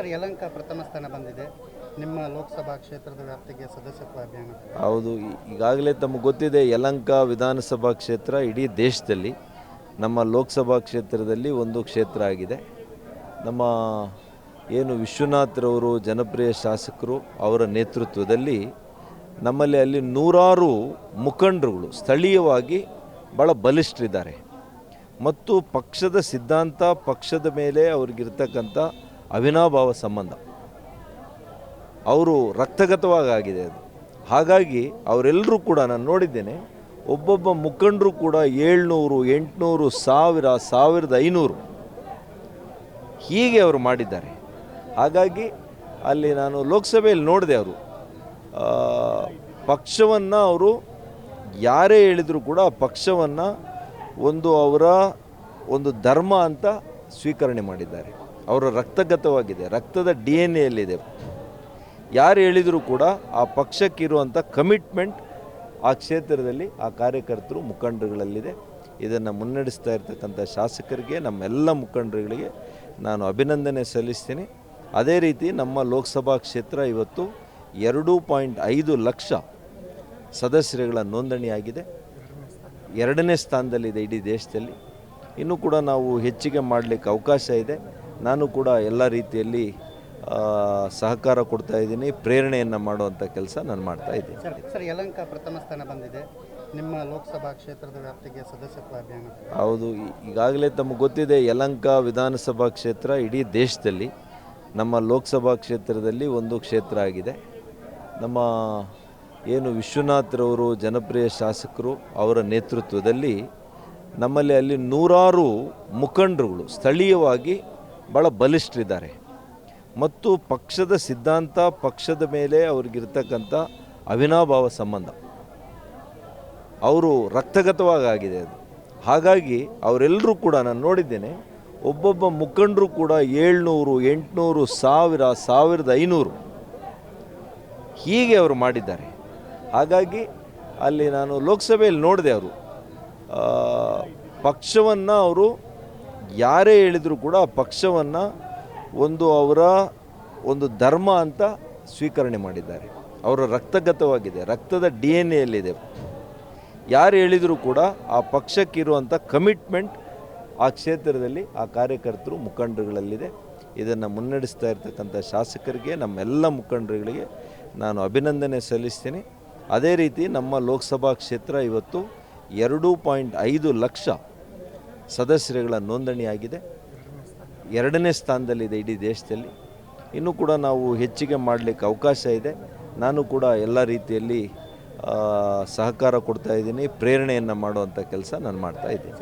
Sir, Yelahanka ಪ್ರಥಮ ಸ್ಥಾನ ಬಂದಿದೆ. ನಿಮ್ಮ ಲೋಕಸಭಾ ಕ್ಷೇತ್ರದ ವ್ಯಾಪ್ತಿಗೆ ಸದಸ್ಯತ್ವ ಅಭಿಯಾನ. ಹೌದು ಈಗಾಗಲೇ ತಮಗೆ ಗೊತ್ತಿದೆ, ಯಲಂಕ ವಿಧಾನಸಭಾ ಕ್ಷೇತ್ರ ಇಡೀ ದೇಶದಲ್ಲಿ ನಮ್ಮ ಲೋಕಸಭಾ ಕ್ಷೇತ್ರದಲ್ಲಿ ಒಂದು ಕ್ಷೇತ್ರ ಆಗಿದೆ. ನಮ್ಮ ಏನು ವಿಶ್ವನಾಥ್ರವರು ಜನಪ್ರಿಯ ಶಾಸಕರು ಅವರ ನೇತೃತ್ವದಲ್ಲಿ ನಮ್ಮಲ್ಲಿ ಅಲ್ಲಿ ನೂರಾರು ಮುಖಂಡರುಗಳು ಸ್ಥಳೀಯವಾಗಿ ಭಾಳ ಬಲಿಷ್ಠರಿದ್ದಾರೆ. ಮತ್ತು ಪಕ್ಷದ ಸಿದ್ಧಾಂತ, ಪಕ್ಷದ ಮೇಲೆ ಅವ್ರಿಗಿರ್ತಕ್ಕಂಥ ಅವಿನಾಭಾವ ಸಂಬಂಧ. ಅವರು ರಕ್ತಗತವಾಗಿ ಆಗಿದೆ ಅದು. ಹಾಗಾಗಿ ಅವರೆಲ್ಲರೂ ಕೂಡ ನಾನು ನೋಡಿದ್ದೇನೆ, ಒಬ್ಬೊಬ್ಬ ಮುಖಂಡರು ಕೂಡ ಏಳ್ನೂರು, ಎಂಟುನೂರು, ಸಾವಿರ, ಸಾವಿರದ ಐನೂರು. ಹೀಗೆ ಅವರು ಮಾಡಿದ್ದಾರೆ. ಹಾಗಾಗಿ ಅಲ್ಲಿ ನಾನು ಲೋಕಸಭೆಯಲ್ಲಿ ನೋಡಿದೆ ಅವರು. ಪಕ್ಷವನ್ನು ಅವರು ಯಾರೇ ಹೇಳಿದರೂ ಕೂಡ ಆ ಪಕ್ಷವನ್ನು ಒಂದು ಅವರ ಒಂದು ಧರ್ಮ ಅಂತ ಸ್ವೀಕರಣೆ ಮಾಡಿದ್ದಾರೆ. ಅವರ ರಕ್ತಗತವಾಗಿದೆ. ರಕ್ತದ ಡಿ ಎನ್ ಎಲ್ಲಿದೆ ಯಾರು ಹೇಳಿದರೂ ಕೂಡ ಆ ಪಕ್ಷಕ್ಕಿರುವಂಥ ಕಮಿಟ್ಮೆಂಟ್ ಆ ಕ್ಷೇತ್ರದಲ್ಲಿ ಆ ಕಾರ್ಯಕರ್ತರು ಮುಖಂಡರುಗಳಲ್ಲಿದೆ. ಇದನ್ನು ಮುನ್ನಡೆಸ್ತಾ ಇರ್ತಕ್ಕಂಥ ಶಾಸಕರಿಗೆ, ನಮ್ಮೆಲ್ಲ ಮುಖಂಡರುಗಳಿಗೆ ನಾನು ಅಭಿನಂದನೆ ಸಲ್ಲಿಸ್ತೀನಿ. ಅದೇ ರೀತಿ ನಮ್ಮ ಲೋಕಸಭಾ ಕ್ಷೇತ್ರ ಇವತ್ತು ಎರಡು ಪಾಯಿಂಟ್ ಐದು ಲಕ್ಷ ಸದಸ್ಯರುಗಳ ನೋಂದಣಿಯಾಗಿದೆ. ಎರಡನೇ ಸ್ಥಾನದಲ್ಲಿದೆ ಇಡೀ ದೇಶದಲ್ಲಿ. ಇನ್ನೂ ಕೂಡ ನಾವು ಹೆಚ್ಚಿಗೆ ಮಾಡಲಿಕ್ಕೆ ಅವಕಾಶ ಇದೆ. ನಾನು ಕೂಡ ಎಲ್ಲ ರೀತಿಯಲ್ಲಿ ಸಹಕಾರ ಕೊಡ್ತಾ ಇದ್ದೀನಿ ಪ್ರೇರಣೆಯನ್ನು ಮಾಡುವಂಥ ಕೆಲಸ ನಾನು ಮಾಡ್ತಾ ಇದ್ದೀನಿ. ಸರ್ ಯಲಂಕ ಪ್ರಥಮ ಸ್ಥಾನ ಬಂದಿದೆ. ನಿಮ್ಮ ಲೋಕಸಭಾ ಕ್ಷೇತ್ರದ ವ್ಯಾಪ್ತಿಗೆ ಸದಸ್ಯತ್ವ ಅಭಿಯಾನ ಹೌದು ಈಗಾಗಲೇ ತಮಗೆ ಗೊತ್ತಿದೆ ಯಲಂಕ ವಿಧಾನಸಭಾ ಕ್ಷೇತ್ರ ಇಡೀ ದೇಶದಲ್ಲಿ ನಮ್ಮ ಲೋಕಸಭಾ ಕ್ಷೇತ್ರದಲ್ಲಿ ಒಂದು ಕ್ಷೇತ್ರ ಆಗಿದೆ. ನಮ್ಮ ಏನು ವಿಶ್ವನಾಥ್ರವರು ಜನಪ್ರಿಯ ಶಾಸಕರು ಅವರ ನೇತೃತ್ವದಲ್ಲಿ ನಮ್ಮಲ್ಲಿ ಅಲ್ಲಿ ನೂರಾರು ಮುಖಂಡರುಗಳು ಸ್ಥಳೀಯವಾಗಿ ಭಾಳ ಬಲಿಷ್ಠರಿದ್ದಾರೆ. ಮತ್ತು ಪಕ್ಷದ ಸಿದ್ಧಾಂತ, ಪಕ್ಷದ ಮೇಲೆ ಅವ್ರಿಗಿರ್ತಕ್ಕಂಥ ಅವಿನಾಭಾವ ಸಂಬಂಧ. ಅವರು ರಕ್ತಗತವಾಗಿದೆ ಅದು. ಹಾಗಾಗಿ ಅವರೆಲ್ಲರೂ ಕೂಡ ನಾನು ನೋಡಿದ್ದೇನೆ, ಒಬ್ಬೊಬ್ಬ ಮುಖಂಡರು ಕೂಡ ಏಳ್ನೂರು, ಎಂಟುನೂರು, ಸಾವಿರ, ಸಾವಿರದ ಐನೂರು ಹೀಗೆ ಅವರು ಮಾಡಿದ್ದಾರೆ. ಹಾಗಾಗಿ ಅಲ್ಲಿ ನಾನು ಲೋಕಸಭೆಯಲ್ಲಿ ನೋಡಿದೆ ಅವರು. ಪಕ್ಷವನ್ನು ಅವರು ಯಾರೇ ಹೇಳಿದರೂ ಕೂಡ ಆ ಪಕ್ಷವನ್ನು ಒಂದು ಅವರ ಒಂದು ಧರ್ಮ ಅಂತ ಸ್ವೀಕರಣೆ ಮಾಡಿದ್ದಾರೆ. ಅವರ ರಕ್ತಗತವಾಗಿದೆ, ರಕ್ತದ ಡಿ ಎನ್ ಎಲ್ಲಿದೆ ಯಾರು ಹೇಳಿದರೂ ಕೂಡ ಆ ಪಕ್ಷಕ್ಕಿರುವಂಥ ಕಮಿಟ್ಮೆಂಟ್ ಆ ಕ್ಷೇತ್ರದಲ್ಲಿ ಆ ಕಾರ್ಯಕರ್ತರು ಮುಖಂಡರುಗಳಲ್ಲಿದೆ. ಇದನ್ನು ಮುನ್ನಡೆಸ್ತಾ ಇರ್ತಕ್ಕಂಥ ಶಾಸಕರಿಗೆ, ನಮ್ಮೆಲ್ಲ ಮುಖಂಡರುಗಳಿಗೆ ನಾನು ಅಭಿನಂದನೆ ಸಲ್ಲಿಸ್ತೀನಿ. ಅದೇ ರೀತಿ ನಮ್ಮ ಲೋಕಸಭಾ ಕ್ಷೇತ್ರ ಇವತ್ತು ಎರಡು ಪಾಯಿಂಟ್ ಐದು ಲಕ್ಷ ಸದಸ್ಯರುಗಳ ನೋಂದಣಿಯಾಗಿದೆ. ಎರಡನೇ ಸ್ಥಾನದಲ್ಲಿದೆ ಇಡೀ ದೇಶದಲ್ಲಿ. ಇನ್ನೂ ಕೂಡ ನಾವು ಹೆಚ್ಚಿಗೆ ಮಾಡಲಿಕ್ಕೆ ಅವಕಾಶ ಇದೆ. ನಾನು ಕೂಡ ಎಲ್ಲ ರೀತಿಯಲ್ಲಿ ಸಹಕಾರ ಕೊಡ್ತಾ ಇದ್ದೀನಿ. ಪ್ರೇರಣೆಯನ್ನು ಮಾಡುವಂಥ ಕೆಲಸ ನಾನು ಮಾಡ್ತಾ ಇದ್ದೀನಿ.